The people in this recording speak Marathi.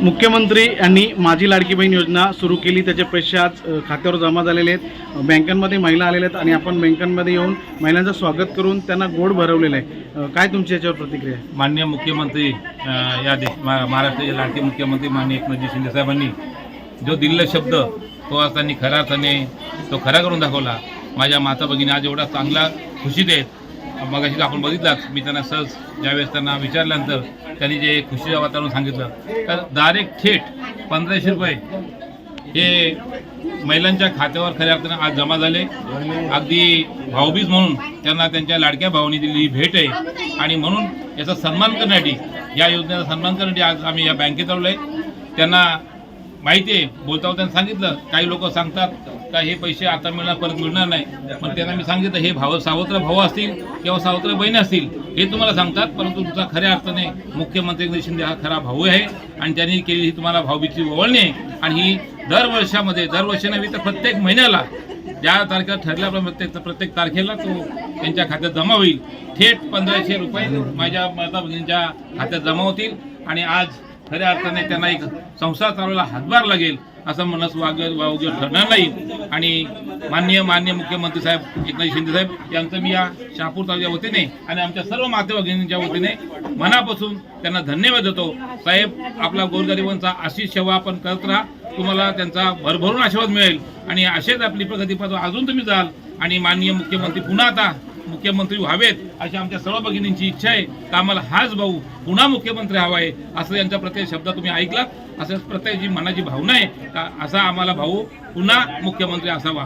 मुख्यमंत्री यांनी माझी लाडकी बहीण योजना सुरू केली. त्याचे पैसे आज खात्यावर जमा झालेले आहेत. बँकांमध्ये महिला आलेल्या आहेत आणि आपण बँकांमध्ये येऊन महिलांचं स्वागत करून त्यांना गोड भरवलेलं आहे. काय तुमची याच्यावर प्रतिक्रिया मान्य माननीय मुख्यमंत्री या देश महाराष्ट्राचे लाडके मुख्यमंत्री माननीय एकनाथजी शिंदे साहेबांनी जो दिलेला शब्द तो आज त्यांनी खऱ्या अर्थाने तो खरा करून दाखवला. माझ्या माता भगिनी आज एवढा चांगला खुशीत आहेत. मगाशी आपण बघितलाच मी त्यांना सहज ज्यावेळेस त्यांना विचारल्यानंतर त्यांनी जे खुशीचं वातावरण सांगितलं तर डायरेक्ट थेट पंधराशे रुपये हे महिलांच्या खात्यावर खऱ्या अर्थानं आज जमा झाले. अगदी भाऊबीज म्हणून त्यांना त्यांच्या लाडक्या भावानी दिलेली भेट आहे. आणि म्हणून याचा सन्मान करण्यासाठी या योजनेचा सन्मान करण्यासाठी आज आम्ही या बँकेत आलो आहे त्यांना माहिती आहे बोलता त्यांनी सांगितलं काही लोक सांगतात का हे पैसे आता मिळणार परत मिळणार नाही. पण त्यांना मी सांगितलं हे भाव सावत्र भाऊ असतील किंवा सावत्र बहिणी असतील हे तुम्हाला सांगतात परंतु तुमचा खऱ्या अर्थाने मुख्यमंत्री एकनाथ शिंदे हा खरा भाऊ आहे आणि त्यांनी केली ही तुम्हाला भाऊबीची ओवळणी आहे. आणि ही दरवर्षामध्ये दरवर्षी नव्हे तर प्रत्येक महिन्याला ज्या तारखेला ठरल्याप्रमाणे प्रत्येक प्रत्येक तारखेला तो त्यांच्या खात्यात जमा होईल. थेट पंधराशे रुपये माझ्या माता भगिनींच्या खात्यात जमा होतील. आणि आज खऱ्या अर्थाने त्यांना एक संसार चालवायला हातभार लागेल. असं मनस वाग वावगे ठरणार नाही. आणि माननीय मान्य मुख्यमंत्री साहेब एकनाथ शिंदे साहेब यांचं मी या शहापूर तालुक्या वतीने आणि आमच्या सर्व माते भगिनींच्या वतीने मनापासून त्यांना धन्यवाद देतो. साहेब आपला गोरगरिबांचा अशीच सेवा आपण करत राहा. तुम्हाला त्यांचा भरभरून आशीर्वाद मिळेल. आणि असेच आपली प्रगती अजून तुम्ही जाल. आणि माननीय मुख्यमंत्री पुन्हा आता मुख्यमंत्री व्हावेत अशी आमच्या सर्व भगिनींची इच्छा आहे. तर आम्हाला हाच भाऊ पुन्हा मुख्यमंत्री हवा आहे असं यांचा प्रत्येक शब्द तुम्ही ऐकलात असं प्रत्येक जी मनाची भावना आहे. का असा आम्हाला भाऊ पुन्हा मुख्यमंत्री असावा.